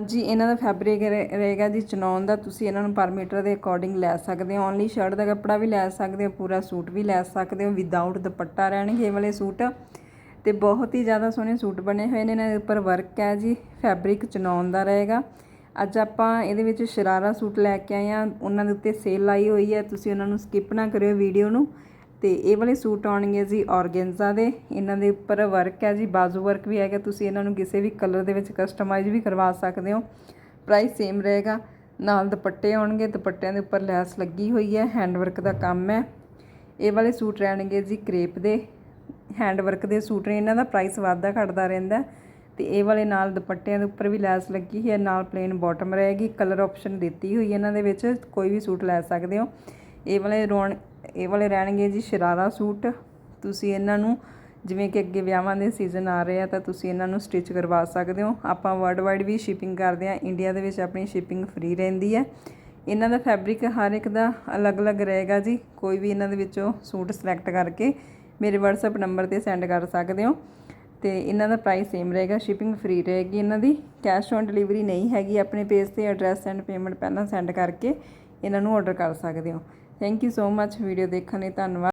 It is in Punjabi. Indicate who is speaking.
Speaker 1: ਜੀ, ਇਹਨਾਂ ਦਾ ਫੈਬਰਿਕ ਰਹੇਗਾ ਜੀ ਚਨੌਨ ਦਾ, ਤੁਸੀਂ ਇਹਨਾਂ ਨੂੰ ਪਰ ਮੀਟਰ ਦੇ ਅਕੋਰਡਿੰਗ ਲੈ ਸਕਦੇ ਹੋ ਓਨਲੀ ਸ਼ਰਟ ਦਾ ਕੱਪੜਾ ਵੀ ਲੈ ਸਕਦੇ ਹੋ, ਪੂਰਾ ਸੂਟ ਵੀ ਲੈ ਸਕਦੇ ਹੋ ਵਿਦਆਊਟ ਦੁਪੱਟਾ ਰਹਿਣਗੇ ਇਹ ਵਾਲੇ ਸੂਟ। ਤੇ ਬਹੁਤ ਹੀ ਜ਼ਿਆਦਾ ਸੋਹਣੇ ਸੂਟ ਬਣੇ ਹੋਏ ਨੇ, ਇਹਨਾਂ ਦੇ ਉੱਪਰ ਵਰਕ ਹੈ ਜੀ ਫੈਬਰਿਕ ਚਨੌਨ ਦਾ ਰਹੇਗਾ। ਅੱਜ ਆਪਾਂ ਇਹਦੇ ਵਿੱਚ ਸ਼ਰਾਰਾ ਸੂਟ ਲੈ ਕੇ ਆਏ ਆ ਉਹਨਾਂ ਦੇ ਉੱਤੇ ਸੇਲ ਆਈ ਹੋਈ ਹੈ, ਤੁਸੀਂ ਉਹਨਾਂ ਨੂੰ ਸਕਿਪ ਨਾ ਕਰਿਓ ਵੀਡੀਓ ਨੂੰ। ਤੇ ਇਹ ਵਾਲੇ ਸੂਟ ਆਉਣਗੇ ਜੀ ਔਰਗੈਂਜ਼ਾ ਦੇ। ਇਹਨਾਂ ਦੇ ਉੱਪਰ ਵਰਕ ਹੈ ਜੀ, ਬਾਜ਼ੂ ਵਰਕ ਵੀ ਹੈਗਾ, ਤੁਸੀਂ ਇਹਨਾਂ ਨੂੰ ਕਿਸੇ ਵੀ ਕਲਰ ਦੇ ਵਿੱਚ ਕਸਟਮਾਈਜ਼ ਵੀ ਕਰਵਾ ਸਕਦੇ ਹੋ। ਪ੍ਰਾਈਸ ਸੇਮ ਰਹੇਗਾ। ਨਾਲ ਦੁਪੱਟੇ ਆਉਣਗੇ, ਦੁਪੱਟਿਆਂ ਦੇ ਉੱਪਰ ਲੈਸ ਲੱਗੀ ਹੋਈ ਹੈ ਹੈਂਡ ਵਰਕ ਦਾ ਕੰਮ ਹੈ। ਇਹ ਵਾਲੇ ਸੂਟ ਰਹਿਣਗੇ ਜੀ ਕ੍ਰੇਪ ਦੇ। ਹੈਂਡ ਵਰਕ ਦੇ ਸੂਟ ਨੇ, ਇਹਨਾਂ ਦਾ ਪ੍ਰਾਈਸ ਵਾਧਾ ਘਟਦਾ ਰਹਿੰਦਾ ਤੇ ਇਹ ਵਾਲੇ ਨਾਲ ਦੁਪੱਟਿਆਂ ਦੇ ਉੱਪਰ ਵੀ ਲੈਸ ਲੱਗੀ ਹੈ, ਨਾਲ ਪਲੇਨ ਬਾਟਮ ਰਹੇਗੀ। ਕਲਰ ਆਪਸ਼ਨ ਦਿੱਤੀ ਹੋਈ ਹੈ ਇਹਨਾਂ ਦੇ ਵਿੱਚ, ਕੋਈ ਵੀ ਸੂਟ ਲੈ ਸਕਦੇ ਹੋ। ਇਹ ਵਾਲੇ ਰੋਣ ਇਹ ਵਾਲੇ ਰਹਿਣਗੇ ਜੀ ਸ਼ਰਾਰਾ ਸੂਟ। ਤੁਸੀਂ ਇਹਨਾਂ ਨੂੰ ਜਿਵੇਂ ਕਿ ਅੱਗੇ ਵਿਆਹਾਂ ਦੇ ਸੀਜ਼ਨ ਆ ਰਹੇ ਆ, ਤਾਂ ਤੁਸੀਂ ਇਹਨਾਂ ਨੂੰ ਸਟਿਚ ਕਰਵਾ ਸਕਦੇ ਹੋ। ਆਪਾਂ ਵਰਲਡ ਵਾਈਡ ਵੀ ਸ਼ਿਪਿੰਗ ਕਰਦੇ ਆ। ਇੰਡੀਆ ਦੇ ਵਿੱਚ ਆਪਣੀ ਸ਼ਿਪਿੰਗ ਫ੍ਰੀ ਰਹਿੰਦੀ ਹੈ। ਇਹਨਾਂ ਦਾ ਫੈਬਰਿਕ ਹਰ ਇੱਕ ਦਾ ਅਲੱਗ-ਅਲੱਗ ਰਹੇਗਾ ਜੀ। ਕੋਈ ਵੀ ਇਹਨਾਂ ਦੇ ਵਿੱਚੋਂ ਸੂਟ ਸਿਲੈਕਟ ਕਰਕੇ ਮੇਰੇ WhatsApp ਨੰਬਰ ਤੇ ਸੈਂਡ ਕਰ ਸਕਦੇ ਹੋ। ਤੇ ਇਹਨਾਂ ਦਾ ਪ੍ਰਾਈਸ ਸੇਮ ਰਹੇਗਾ ਸ਼ਿਪਿੰਗ ਫ੍ਰੀ ਰਹੇਗੀ ਇਹਨਾਂ ਦੀ। ਕੈਸ਼ ਔਨ ਡਿਲੀਵਰੀ ਨਹੀਂ ਹੈਗੀ। ਆਪਣੇ ਪੇਜ ਤੇ ਐਡਰੈਸ ਐਂਡ ਪੇਮੈਂਟ ਪਹਿਲਾਂ ਸੈਂਡ ਕਰਕੇ ਇਹਨਾਂ ਨੂੰ ਔਡਰ ਕਰ ਸਕਦੇ ਹੋ। Thank you so much video ਦੇਖਣ ਲਈ ਧੰਨਵਾਦ।